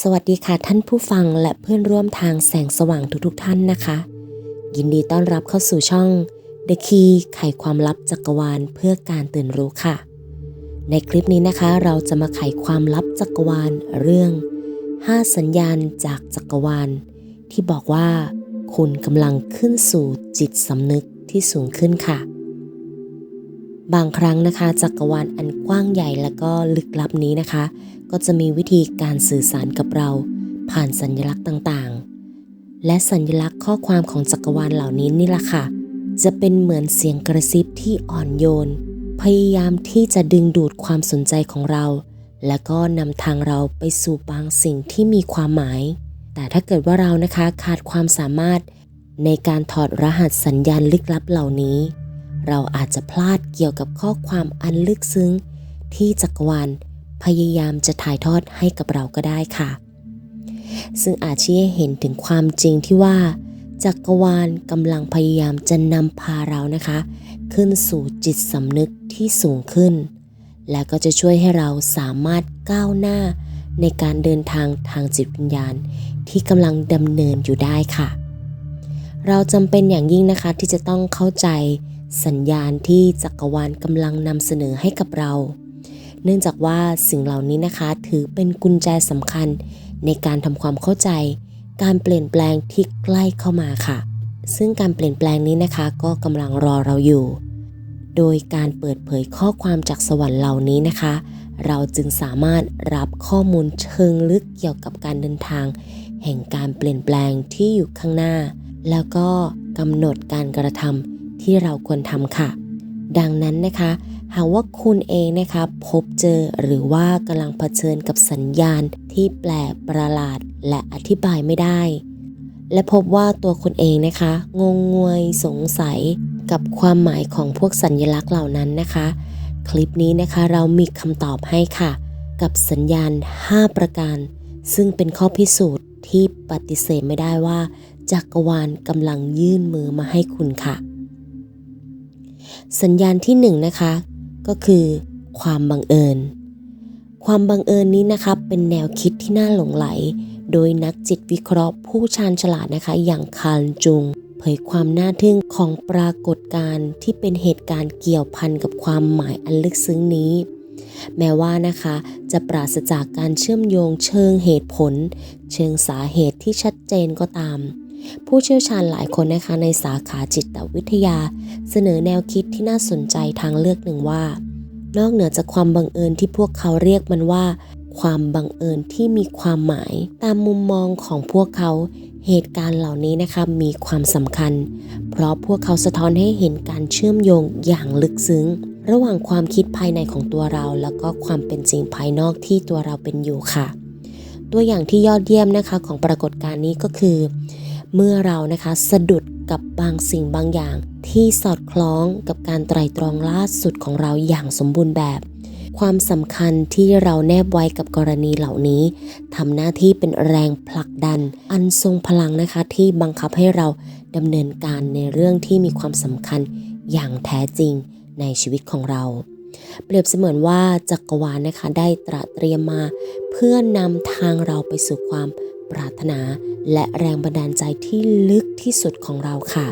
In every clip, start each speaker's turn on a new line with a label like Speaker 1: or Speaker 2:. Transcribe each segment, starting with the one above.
Speaker 1: สวัสดีค่ะท่านผู้ฟังและเพื่อนร่วมทางแสงสว่างทุกๆท่านนะคะ ยินดีต้อนรับเข้าสู่ช่อง The Key ไขความลับจักรวาลเพื่อการตื่นรู้ค่ะ ในคลิปนี้นะคะเราจะมาไขความลับจักรวาลเรื่อง 5 สัญญาณจากจักรวาล ที่บอกว่า คุณกำลังขึ้นสู่จิตสำนึกที่สูงขึ้นค่ะ บางครั้งนะคะ จักรวาลอันกว้างใหญ่และก็ลึกลับนี้นะคะ ก็จะมีวิธีการสื่อสารกับเรา ผ่านสัญลักษณ์ต่างๆ และสัญลักษณ์ข้อความของจักรวาลเหล่านี้นี่แหละค่ะ จะเป็นเหมือนเสียงกระซิบที่อ่อนโยน พยายามที่จะดึงดูดความสนใจของเรา และก็นำทางเราไปสู่บางสิ่งที่มีความหมาย แต่ถ้าเกิดว่าเรานะคะขาดความสามารถในการถอดรหัสสัญญาณลึกลับเหล่านี้ เราอาจจะพลาดเกี่ยวกับข้อความอันลึกซึ้ง ที่จักรวาล พยายามจะถ่ายทอดให้กับเราก็ได้ค่ะ ซึ่งอาจชี้ให้เห็นถึงความจริงที่ว่า จักรวาลกำลังพยายามจะนำพาเรานะคะ ขึ้นสู่จิตสำนึกที่สูงขึ้น และก็จะช่วยให้เราสามารถก้าวหน้าในการเดินทางทางจิตวิญญาณที่กำลังดำเนินอยู่ได้ค่ะ เราจำเป็นอย่างยิ่งนะคะที่จะต้องเข้าใจสัญญาณที่จักรวาลกำลังนำเสนอให้กับเรา เนื่องจากว่าสิ่งเหล่านี้นะคะถือเป็นกุญแจสำคัญในการทำความเข้าใจ การเปลี่ยนแปลงที่ใกล้เข้ามาค่ะ ซึ่งการเปลี่ยนแปลงนี้นะคะ ก็กำลังรอเราอยู่ โดยการเปิดเผยข้อความจากสวรรค์เหล่านี้นะคะ เราจึงสามารถรับข้อมูลเชิงลึกเกี่ยวกับการเดินทาง แห่งการเปลี่ยนแปลงที่อยู่ข้างหน้า แล้วก็กำหนดการกระทำที่เราควรทำค่ะ ดังนั้นนะคะ หากว่าคุณเองนะคะพบเจอหรือว่ากำลังเผชิญกับสัญญาณที่แปลกประหลาดและอธิบายไม่ได้ และพบว่าตัวคุณเองนะคะ งงงวยสงสัยกับความหมายของพวกสัญญลักษณ์เหล่านั้นนะคะ คลิปนี้นะคะเรามีคำตอบให้ค่ะ กับสัญญาณ 5 ประการ ซึ่งเป็นข้อพิสูจน์ที่ปฏิเสธไม่ได้ว่า จักรวาลกำลังยื่นมือมาให้คุณค่ะ สัญญาณที่1นนะคะ ก็คือความบังเอิญ ความบังเอิญนี้นะคะเป็นแนวคิดที่น่าหลงไหล โดยนักจิตวิเคราะห์ผู้ชาญฉลาดนะคะอย่างคาร์ลจุง เผยความน่าทึ่งของปรากฏการณ์ที่เป็นเหตุการณ์เกี่ยวพันกับความหมายอันลึกซึ้งนี้ แม้ว่านะคะจะปราศจากการเชื่อมโยงเชิงเหตุผล เชิงสาเหตุที่ชัดเจนก็ตาม ผู้เชี่ยวชาญหลายคนนะคะในสาขาจิตวิทยา เสนอแนวคิดที่น่าสนใจทางเลือกหนึ่งว่า นอกเหนือจากความบังเอิญที่พวกเขาเรียกมันว่า ความบังเอิญที่มีความหมาย ตามมุมมองของพวกเขาเหตุการณ์เหล่านี้นะคะมีความสำคัญ เพราะพวกเขาสะท้อนให้เห็นการเชื่อมโยงอย่างลึกซึ้ง ระหว่างความคิดภายในของตัวเรา แล้วก็ความเป็นจริงภายนอกที่ตัวเราเป็นอยู่ค่ะ ตัวอย่างที่ยอดเยี่ยมนะคะของปรากฏการณ์นี้ก็คือ เมื่อเรานะคะสะดุดกับบางสิ่งบางอย่าง ที่สอดคล้องกับการไตรตรองล่าสุดของเราอย่างสมบูรณ์แบบ ความสำคัญที่เราแนบไว้กับกรณีเหล่านี้ทำหน้าที่เป็นแรงผลักดัน อันทรงพลังนะคะที่บังคับให้เราดำเนินการในเรื่องที่มีความสำคัญอย่างแท้จริงในชีวิตของเรา เปรียบเสมือนว่าจักรวาลนะคะได้ตระเตรียมมา เพื่อนำทางเราไปสู่ความ ปรารถนาและแรงบันดาลใจที่ลึกที่สุดของเราค่ะ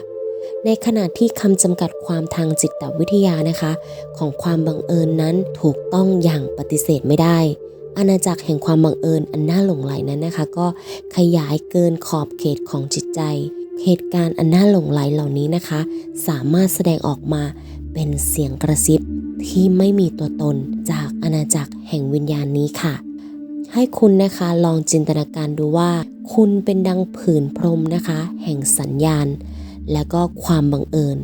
Speaker 1: ในขณะที่คำจำกัดความทางจิตวิทยานะคะ ของความบังเอิญนั้นถูกต้องอย่างปฏิเสธไม่ได้อาณาจักรแห่งความบังเอิญอันน่าหลงไหลนั้นนะคะ ก็ขยายเกินขอบเขตของจิตใจ เหตุการณ์อันน่าหลงไหลเหล่านี้นะคะ สามารถแสดงออกมาเป็นเสียงกระซิบที่ไม่มีตัวตนจากอาณาจักรแห่งวิญญาณนี้ค่ะ ให้คุณนะคะลองจินตนาการดูว่า คุณเป็นดังผืนพรมนะคะ แห่งสัญญาณ และก็ความบังเอิญ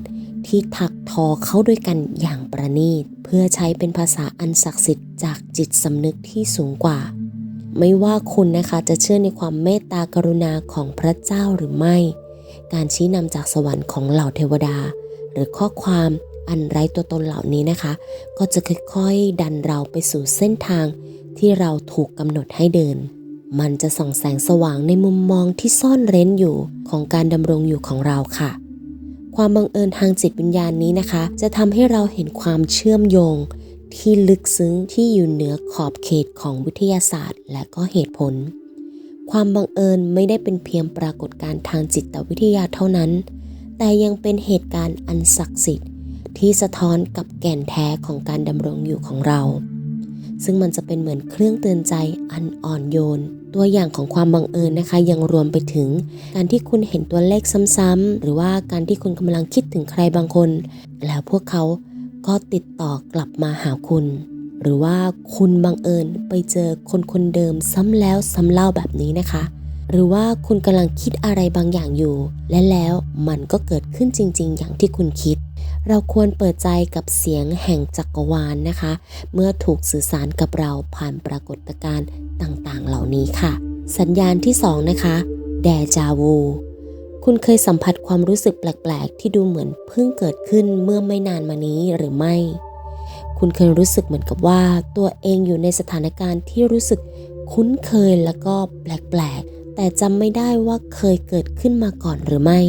Speaker 1: ที่ถักทอเข้าด้วยกันอย่างประณีต เพื่อใช้เป็นภาษาอันศักดิ์สิทธิ์จากจิตสำนึกที่สูงกว่า ไม่ว่าคุณนะคะจะเชื่อในความเมตตากรุณาของพระเจ้าหรือไม่ การชี้นำจากสวรรค์ของเหล่าเทวดา หรือข้อความอันไร้ตัวตนเหล่านี้นะคะ ก็จะค่อยๆ ดันเราไปสู่เส้นทาง ที่เราถูกกำหนดให้เดิน มันจะส่องแสงสว่างในมุมมองที่ซ่อนเร้นอยู่ของการดำรงอยู่ของเราค่ะ ความบังเอิญทางจิตวิญญาณนี้นะคะ จะทำให้เราเห็นความเชื่อมโยง ที่ลึกซึ้งที่อยู่เหนือขอบเขตของวิทยาศาสตร์ และก็เหตุผล ความบังเอิญไม่ได้เป็นเพียงปรากฏการณ์ทางจิตวิทยาเท่านั้น แต่ยังเป็นเหตุการณ์อันศักดิ์สิทธิ์ที่สะท้อนกับแก่นแท้ของการดำรงอยู่ของเรา ซึ่งมันจะเป็นเหมือนเครื่องเตือนใจอันอ่อนโยน ตัวอย่างของความบังเอิญนะคะ ยังรวมไปถึง การที่คุณเห็นตัวเลขซ้ำๆหรือว่าการที่คุณกำลังคิดถึงใครบางคน แล้วพวกเขาก็ติดต่อกลับมาหาคุณ หรือว่าคุณบังเอิญไปเจอคนคนเดิมซ้ำแล้วซ้ำเล่าแบบนี้นะคะ หรือว่าคุณกำลังคิดอะไรบางอย่างอยู่ และแล้วมันก็เกิดขึ้นจริง ๆ อย่างที่คุณคิด เราควรเปิดใจกับเสียงแห่งจักรวาลนนะคะ เมื่อถูกสื่อสารกับเราผ่านปรากฏการณ์ต่างๆ เหล่านี้ค่ะ สัญญาณที่ 2 นะคะแดจาวูคุณเคยสัมผัสความรู้สึกแปลก ๆ ที่ดูเหมือนเพิ่งเกิดขึ้นเมื่อไม่นานมานี้หรือไม่ คุณเคยรู้สึกเหมือนกับว่าตัวเองอยู่ในสถานการณ์ที่รู้สึกคุ้นเคยแล้วก็แปลก ๆ แต่จำไม่ได้ว่าเคยเกิดขึ้นมาก่อนหรือไม่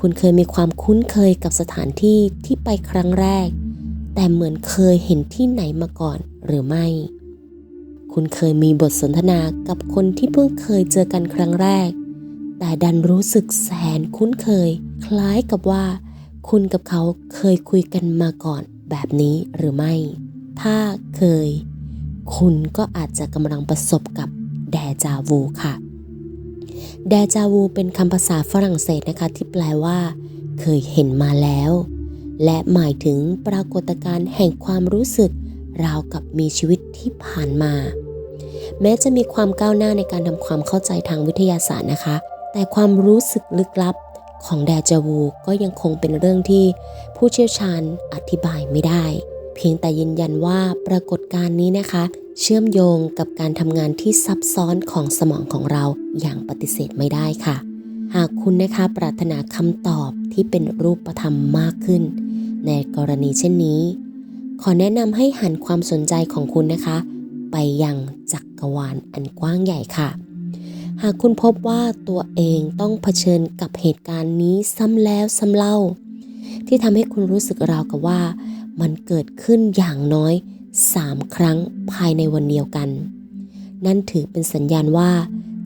Speaker 1: คุณเคยมีความคุ้นเคยกับสถานที่ที่ไปครั้งแรก แต่เหมือนเคยเห็นที่ไหนมาก่อนหรือไม่ คุณเคยมีบทสนทนากับคนที่เพิ่งเคยเจอกันครั้งแรก แต่ดันรู้สึกแสนคุ้นเคย คล้ายกับว่า คุณกับเขาเคยคุยกันมาก่อนแบบนี้หรือไม่ ถ้าเคย คุณก็อาจจะกำลังประสบกับแดจาวูค่ะ แดจาวูเป็นคำภาษาฝรั่งเศสนะคะที่แปลว่า เคยเห็นมาแล้ว และหมายถึงปรากฏการณ์แห่งความรู้สึก ราวกับมีชีวิตที่ผ่านมา แม้จะมีความก้าวหน้าในการทำความเข้าใจทางวิทยาศาสตร์นะคะ แต่ความรู้สึกลึกลับของแดจาวูก็ยังคงเป็นเรื่องที่ผู้เชี่ยวชาญอธิบายไม่ได้ พียงแต่ยืนยันว่าปรากฏการณ์นี้นะคะ เชื่อมโยงกับการทำงานที่ซับซ้อนของสมองของเราอย่างปฏิเสธไม่ได้ค่ะ หากคุณนะคะปรารถนาคำตอบที่เป็นรูปธรรมมากขึ้น ในกรณีเช่นนี้ ขอแนะนำให้หันความสนใจของคุณนะคะ ไปยังจักรวาลอันกว้างใหญ่ค่ะ หากคุณพบว่าตัวเองต้องเผชิญกับเหตุการณ์นี้ซ้ำแล้วซ้ำเล่า ที่ทำให้คุณรู้สึกราวกับว่า มันเกิดขึ้นอย่างน้อย3ครั้งภายในวันเดียวกัน นั่นถือเป็นสัญญาณว่า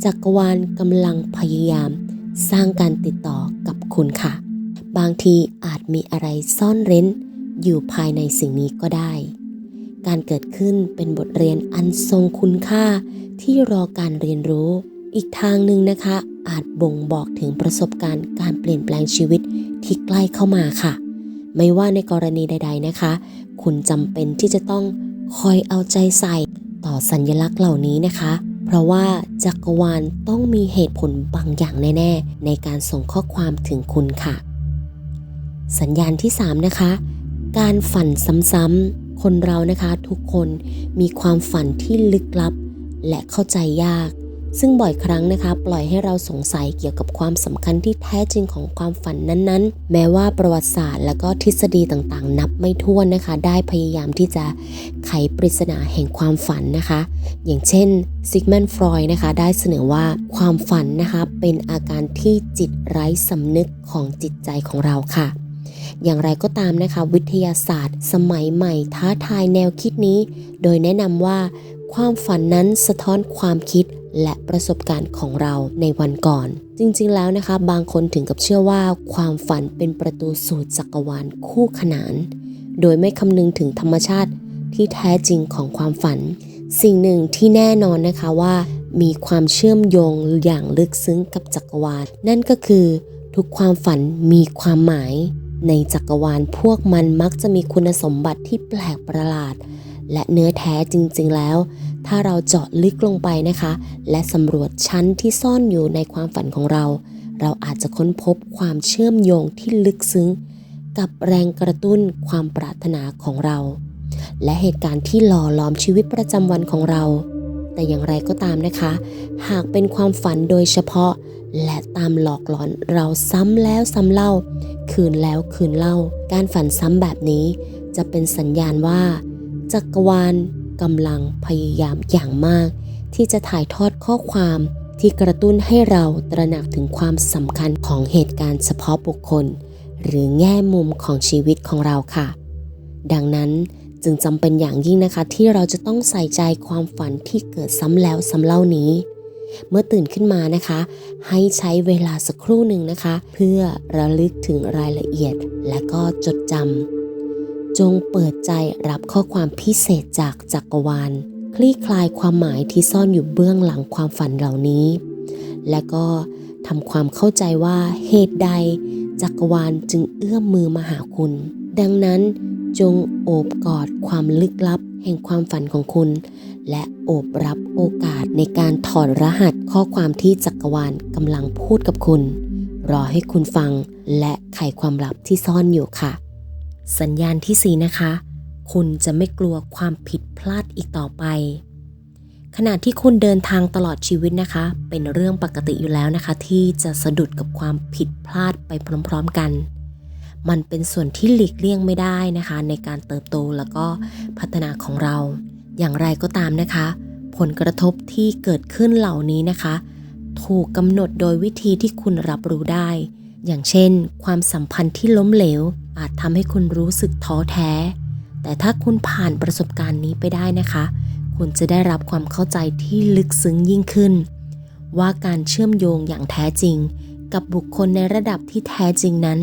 Speaker 1: จักรวาลกำลังพยายาม สร้างการติดต่อกับคุณค่ะ บางทีอาจมีอะไรซ่อนเร้น อยู่ภายในสิ่งนี้ก็ได้ การเกิดขึ้นเป็นบทเรียนอันทรงคุณค่าที่รอการเรียนรู้ อีกทางหนึ่งนะคะ อาจบ่งบอกถึงประสบการณ์การเปลี่ยนแปลงชีวิตที่ใกล้เข้ามาค่ะ ไม่ว่าในกรณีใด ๆนะคะ คุณจำเป็นที่จะต้องคอยเอาใจใส่ต่อสัญลักษณ์เหล่านี้นะคะ เพราะว่าจักรวาลต้องมีเหตุผลบางอย่างแน่ ๆ ในการส่งข้อความถึงคุณค่ะ สัญญาณที่ 3 นะคะ การฝันซ้ำๆคนเรานะคะทุกคนมีความฝันที่ลึกลับ และเข้าใจยาก ซึ่งบ่อยครั้งนะคะ ปล่อยให้เราสงสัยเกี่ยวกับความสำคัญที่แท้จริงของความฝันนั้นๆ แม้ว่าประวัติศาสตร์ และก็ทฤษฎีต่างๆ นับไม่ถ้วนนะคะ ได้พยายามที่จะไขปริศนาแห่งความฝันนะคะ อย่างเช่นซิกแมนฟรอยนะคะ ได้เสนอว่าความฝันนะคะ เป็นอาการที่จิตไร้สำนึกของจิตใจของเราค่ะอย่างไรก็ตามนะคะ วิทยาศาสตร์ สมัยใหม่ท้าทายแนวคิดนี้ โดยแนะนำว่า ความฝันนั้นสะท้อนความคิดและประสบการณ์ของเราในวันก่อน จริงๆแล้วนะคะ บางคนถึงกับเชื่อว่า ความฝันเป็นประตูสู่จักรวาลคู่ขนาน โดยไม่คำนึงถึงธรรมชาติที่แท้จริงของความฝัน สิ่งหนึ่งที่แน่นอนนะคะว่ามีความเชื่อมโยงอย่างลึกซึ้งกับจักรวาล นั่นก็คือทุกความฝันมีความหมาย ในจักรวาลพวกมันมักจะมีคุณสมบัติที่แปลกประหลาด และเนื้อแท้จริงๆแล้ว ถ้าเราเจาะลึกลงไปนะคะ และสำรวจชั้นที่ซ่อนอยู่ในความฝันของเรา เราอาจจะค้นพบความเชื่อมโยงที่ลึกซึ้ง กับแรงกระตุ้นความปรารถนาของเรา และเหตุการณ์ที่หล่อหลอมชีวิตประจำวันของเรา แต่อย่างไรก็ตามนะคะ หากเป็นความฝันโดยเฉพาะ และตามหลอกหลอนเราซ้ำแล้วซ้ำเล่า คืนแล้วคืนเล่า การฝันซ้ำแบบนี้จะเป็นสัญญาณว่า จักรวาลกำลังพยายามอย่างมาก ที่จะถ่ายทอดข้อความที่กระตุ้นให้เราตระหนักถึงความสำคัญของเหตุการณ์เฉพาะบุคคล หรือแง่มุมของชีวิตของเราค่ะ ดังนั้นจึงจำเป็นอย่างยิ่งนะคะที่เราจะต้องใส่ใจความฝันที่เกิดซ้ำแล้วซ้ำเล่านี้ เมื่อตื่นขึ้นมานะคะ ให้ใช้เวลาสักครู่หนึ่งนะคะ เพื่อระลึกถึงรายละเอียดและก็จดจำ จงเปิดใจรับข้อความพิเศษจากจักรวาล คลี่คลายความหมายที่ซ่อนอยู่เบื้องหลังความฝันเหล่านี้ และก็ทำความเข้าใจว่าเหตุใดจักรวาลจึงเอื้อมมือมาหาคุณ ดังนั้นจงโอบกอดความลึกลับแห่งความฝันของคุณ และโอบรับโอกาสในการถอดรหัสข้อความที่จักรวาลกำลังพูดกับคุณ รอให้คุณฟังและไขความลับที่ซ่อนอยู่ค่ะ สัญญาณที่สี่นะคะ คุณจะไม่กลัวความผิดพลาดอีกต่อไป ขณะที่คุณเดินทางตลอดชีวิตนะคะ เป็นเรื่องปกติอยู่แล้วนะคะ ที่จะสะดุดกับความผิดพลาดไปพร้อมๆกัน มันเป็นส่วนที่หลีกเลี่ยงไม่ได้นะคะ ในการเติบโตแล้วก็พัฒนาของเรา อย่างไรก็ตามนะคะ ผลกระทบที่เกิดขึ้นเหล่านี้นะคะ ถูกกำหนดโดยวิธีที่คุณรับรู้ได้ อย่างเช่น ความสัมพันธ์ที่ล้มเหลว อาจทำให้คุณรู้สึกท้อแท้ แต่ถ้าคุณผ่านประสบการณ์นี้ไปได้นะคะ คุณจะได้รับความเข้าใจที่ลึกซึ้งยิ่งขึ้น ว่าการเชื่อมโยงอย่างแท้จริง กับบุคคลในระดับที่แท้จริงนั้น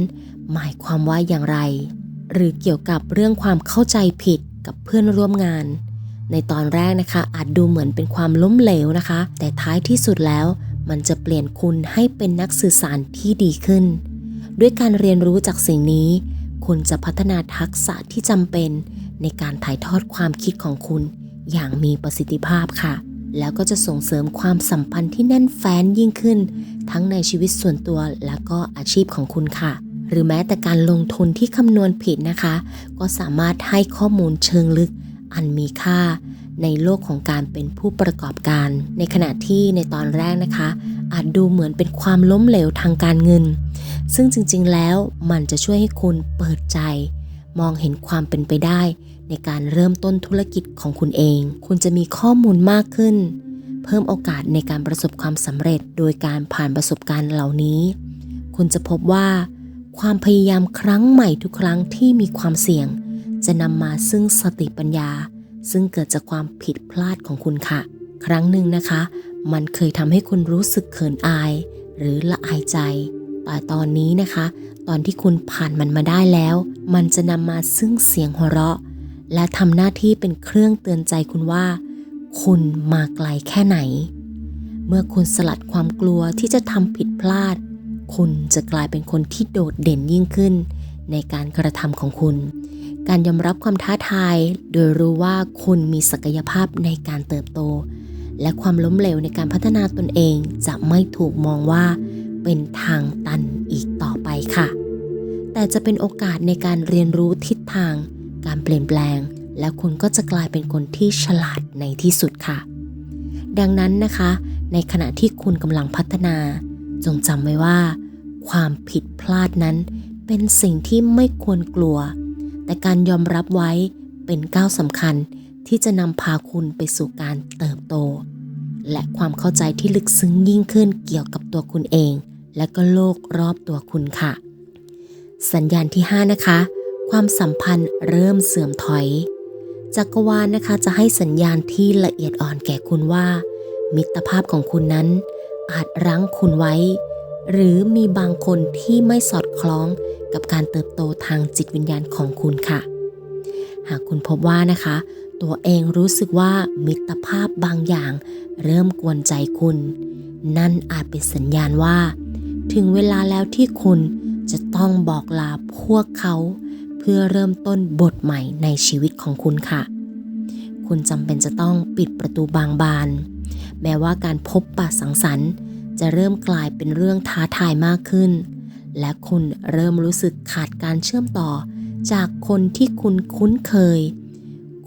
Speaker 1: หมายความว่าอย่างไร หรือเกี่ยวกับเรื่องความเข้าใจผิดกับเพื่อนร่วมงาน ในตอนแรกนะคะ อาจดูเหมือนเป็นความล้มเหลวนะคะ แต่ท้ายที่สุดแล้วมันจะเปลี่ยนคุณให้เป็นนักสื่อสารที่ดีขึ้น ด้วยการเรียนรู้จากสิ่งนี้ คุณจะพัฒนาทักษะที่จำเป็นในการถ่ายทอดความคิดของคุณอย่างมีประสิทธิภาพค่ะ แล้วก็จะส่งเสริมความสัมพันธ์ที่แน่นแฟ้นยิ่งขึ้น ทั้งในชีวิตส่วนตัวและก็อาชีพของคุณค่ะ หรือแม้แต่การลงทุนที่คำนวณผิดนะคะ ก็สามารถให้ข้อมูลเชิงลึกอันมีค่า ในโลกของการเป็นผู้ประกอบการ ในขณะที่ในตอนแรกนะคะ อาจดูเหมือนเป็นความล้มเหลวทางการเงิน ซึ่งจริงๆ แล้วมันจะช่วยให้คุณเปิดใจ มองเห็นความเป็นไปได้ ในการเริ่มต้นธุรกิจของคุณเอง คุณจะมีข้อมูลมากขึ้น เพิ่มโอกาสในการประสบความสำเร็จ โดยการผ่านประสบการณ์เหล่านี้ คุณจะพบว่า ความพยายามครั้งใหม่ทุกครั้งที่มีความเสี่ยง จะนำมาซึ่งสติปัญญา ซึ่งเกิดจากความผิดพลาดของคุณค่ะ ครั้งหนึ่งนะคะ มันเคยทำให้คุณรู้สึกเขินอาย หรือละอายใจ แต่ตอนนี้นะคะ ตอนที่คุณผ่านมันมาได้แล้ว มันจะนำมาซึ่งเสียงหัวเราะ และทำหน้าที่เป็นเครื่องเตือนใจคุณว่า คุณมาไกลแค่ไหน เมื่อคุณสลัดความกลัวที่จะทำผิดพลาด คุณจะกลายเป็นคนที่โดดเด่นยิ่งขึ้น ในการกระทำของคุณ การยอมรับความท้าทาย โดยรู้ว่าคุณมีศักยภาพในการเติบโต และความล้มเหลวในการพัฒนาตนเองจะไม่ถูกมองว่า เป็นทางตันอีกต่อไปค่ะ แต่จะเป็นโอกาสในการเรียนรู้ทิศทาง การเปลี่ยนแปลง และคุณก็จะกลายเป็นคนที่ฉลาดในที่สุดค่ะ ดังนั้นนะคะ ในขณะที่คุณกำลังพัฒนา จงจำไว้ว่า ความผิดพลาดนั้น เป็นสิ่งที่ไม่ควรกลัว แต่การยอมรับไว้เป็นก้าวสำคัญที่จะนำพาคุณไปสู่การเติบโต และความเข้าใจที่ลึกซึ้งยิ่งขึ้นเกี่ยวกับตัวคุณเอง และก็โลกรอบตัวคุณค่ะ สัญญาณที่ 5 นะคะ ความสัมพันธ์เริ่มเสื่อมถอย จักรวาลนะคะจะให้สัญญาณที่ละเอียดอ่อนแก่คุณว่า มิตรภาพของคุณนั้น อาจรั้งคุณไว้ หรือมีบางคนที่ไม่สอดคล้องกับการเติบโตทางจิตวิญญาณของคุณค่ะ หากคุณพบว่านะคะ ตัวเองรู้สึกว่ามิตรภาพบางอย่าง เริ่มกวนใจคุณ นั่นอาจเป็นสัญญาณว่า ถึงเวลาแล้วที่คุณจะต้องบอกลาพวกเขา เพื่อเริ่มต้นบทใหม่ในชีวิตของคุณค่ะ คุณจำเป็นจะต้องปิดประตูบางบาน แม้ว่าการพบปะสังสรรค์ จะเริ่มกลายเป็นเรื่องท้าทายมากขึ้น และคุณเริ่มรู้สึกขาดการเชื่อมต่อ จากคนที่คุณคุ้นเคย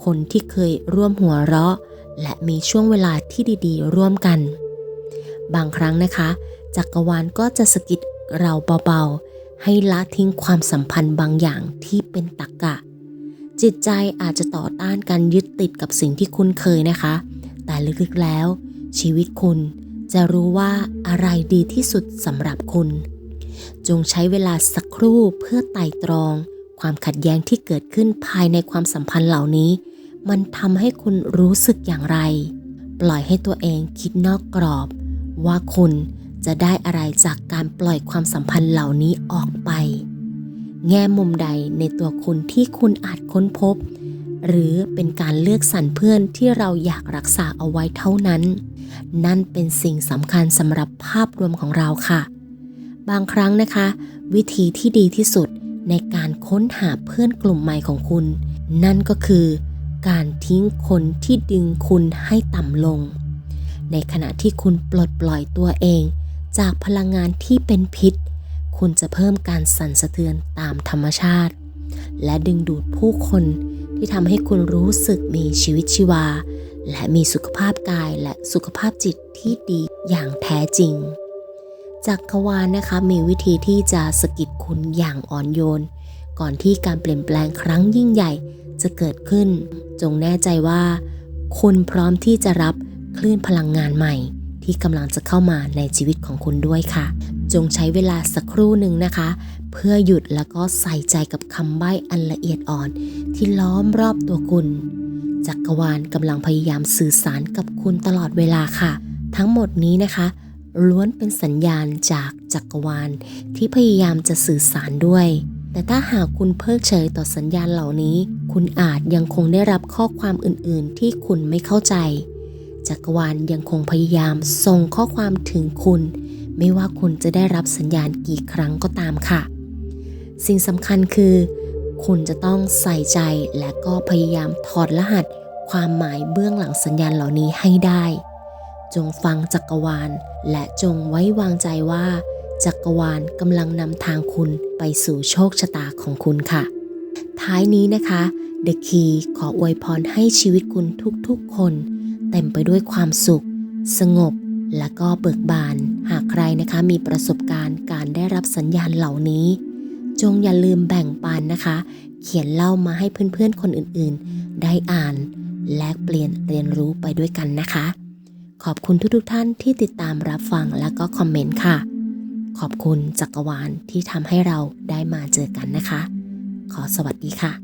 Speaker 1: คนที่เคยร่วมหัวเราะ และมีช่วงเวลาที่ดี ๆ ร่วมกัน บางครั้งนะคะ จักรวาลก็จะสะกิดเราเบาๆ ให้ละทิ้งความสัมพันธ์บางอย่างที่เป็นตักกะ จิตใจอาจจะต่อต้านการยึดติดกับสิ่งที่คุ้นเคยนะคะ แต่ลึกๆแล้ว ชีวิตคุณจะรู้ว่าอะไรดีที่สุดสำหรับคุณ จงใช้เวลาสักครู่เพื่อไต่ตรอง ความขัดแย้งที่เกิดขึ้นภายในความสัมพันธ์เหล่านี้ มันทำให้คุณรู้สึกอย่างไร ปล่อยให้ตัวเองคิดนอกกรอบ ว่าคุณ จะได้อะไรจากการปล่อยความสัมพันธ์เหล่านี้ออกไป แง่มุมใดในตัวคุณที่คุณอาจค้นพบ หรือเป็นการเลือกสรรเพื่อนที่เราอยากรักษาเอาไว้เท่านั้น นั่นเป็นสิ่งสำคัญสำหรับภาพรวมของเราค่ะ บางครั้งนะคะ วิธีที่ดีที่สุดในการค้นหาเพื่อนกลุ่มใหม่ของคุณ นั่นก็คือการทิ้งคนที่ดึงคุณให้ต่ำลง ในขณะที่คุณปลดปล่อยตัวเอง จากพลังงานที่เป็นพิษ คุณจะเพิ่มการสั่นสะเทือนตามธรรมชาติ และดึงดูดผู้คนที่ทำให้คุณรู้สึกมีชีวิตชีวา และมีสุขภาพกายและสุขภาพจิตที่ดีอย่างแท้จริง จักรวาลนะคะมีวิธีที่จะสะกิดคุณอย่างอ่อนโยน ก่อนที่การเปลี่ยนแปลงครั้งยิ่งใหญ่จะเกิดขึ้น จงแน่ใจว่า คุณพร้อมที่จะรับคลื่นพลังงานใหม่ ที่กำลังจะเข้ามาในชีวิตของคุณด้วยค่ะ จงใช้เวลาสักครู่หนึ่งนะคะ เพื่อหยุดแล้วก็ใส่ใจกับคำใบ้อันละเอียดอ่อน ที่ล้อมรอบตัวคุณ จักรวาลกำลังพยายามสื่อสารกับคุณตลอดเวลาค่ะ ทั้งหมดนี้นะคะล้วนเป็นสัญญาณจากจักรวาลที่พยายามจะสื่อสารด้วย แต่ถ้าหากคุณเพิกเฉยต่อสัญญาณเหล่านี้ คุณอาจยังคงได้รับข้อความอื่น ๆ ที่คุณไม่เข้าใจ จักรวาลยังคงพยายามส่งข้อความถึงคุณ ไม่ว่าคุณจะได้รับสัญญาณกี่ครั้งก็ตามค่ะ สิ่งสำคัญคือ คุณจะต้องใส่ใจและก็พยายามถอดรหัส ความหมายเบื้องหลังสัญญาณเหล่านี้ให้ได้ จงฟังจักรวาล และจงไว้วางใจว่า จักรวาลกำลังนำทางคุณไปสู่โชคชะตาของคุณค่ะ ท้ายนี้นะคะ The Key ขออวยพรให้ชีวิตคุณทุกๆคน เต็มไปด้วยความสุข สงบและก็เบิกบาน หากใครนะคะมีประสบการณ์การได้รับสัญญาณเหล่านี้ จงอย่าลืมแบ่งปันนะคะ เขียนเล่ามาให้เพื่อนๆคนอื่นๆ ได้อ่าน แลกเปลี่ยนเรียนรู้ไปด้วยกันนะคะ ขอบคุณทุกๆท่านที่ติดตามรับฟังและก็คอมเมนต์ค่ะ ขอบคุณจักรวาลที่ทำให้เราได้มาเจอกันนะคะ ขอสวัสดีค่ะ